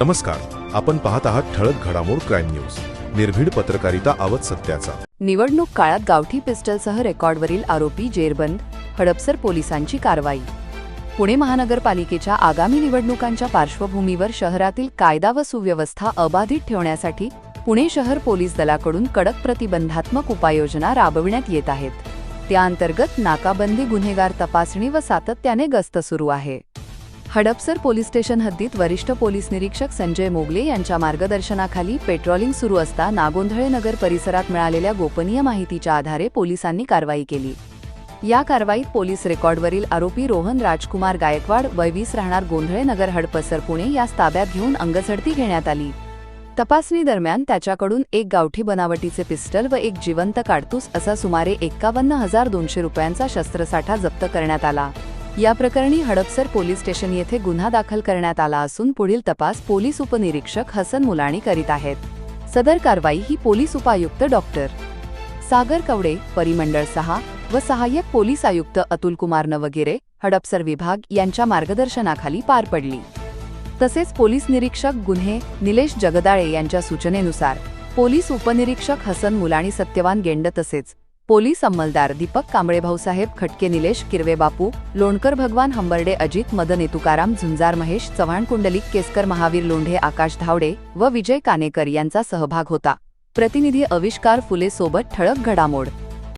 नमस्कार आपण पाहत आहात ठळक घडामोड क्राईम न्यूज. निर्भीड पत्रकारिता आवत सत्याचा. निवडणूक काळात गावठी पिस्टलसह रेकॉर्डवरील आरोपी जेरबंद हडपसर पोलिसांची कारवाई. पुणे महानगरपालिकेच्या आगामी निवडणुकांच्या पार्श्वभूमीवर शहरातील कायदा व सुव्यवस्था अबाधित ठेवण्यासाठी पुणे शहर पोलीस दलाकडून कडक प्रतिबंधात्मक उपाययोजना राबविण्यात येत आहेत. त्याअंतर्गत नाकाबंदी गुन्हेगार तपासणी व सातत्याने गस्त सुरू आहे. हडपसर पोलीस स्टेशन हद्दीत वरिष्ठ पोलीस निरीक्षक संजय मोगले यांच्या मार्गदर्शनाखाली पेट्रोलिंग सुरू असता नागोंधळे नगर परिसरात मिळालेल्या गोपनीय माहितीच्या आधारे पोलिसांनी कारवाई केली. या कारवाईत पोलीस रेकॉर्डवरील आरोपी रोहन राजकुमार गायकवाड वयवीस राहणार गोंधळे नगर हडपसर पुणे यास ताब्यात घेऊन अंगझडती घेण्यात आली. तपासणी दरम्यान त्याच्याकडून एक गावठी बनावटीचे पिस्टल व एक जिवंत काडतूस असा सुमारे एक्कावन्न हजार दोनशे रुपयांचा शस्त्रसाठा जप्त करण्यात आला. या प्रकरणी हडपसर पोलीस स्टेशन येथे गुन्हा दाखल करण्यात आला असून पुढील तपास पोलीस उपनिरीक्षक हसन मुलाणी करीत आहेत. सदर कारवाई ही पोलीस उपायुक्त डॉक्टर सागर कवडे परिमंडळ सहा व सहाय्यक पोलीस आयुक्त अतुल कुमार नवगिरे हडपसर विभाग यांच्या मार्गदर्शनाखाली पार पडली. तसेच पोलीस निरीक्षक गुन्हे निलेश जगदाळे यांच्या सूचनेनुसार पोलीस उपनिरीक्षक हसन मुलाणी सत्यवान गेंड तसेच पोलीस अंमलदार दीपक कांबळे भाऊसाहेब खटके निलेश किरवे बापू लोणकर भगवान हंबर्डे अजित मदन तुकाराम झुंजार महेश चव्हाण कुंडलिक केसकर महावीर लोंढे आकाश धावडे व विजय कानेकर यांचा सहभाग होता. प्रतिनिधी अविष्कार फुले सोबत ठळक घडामोड.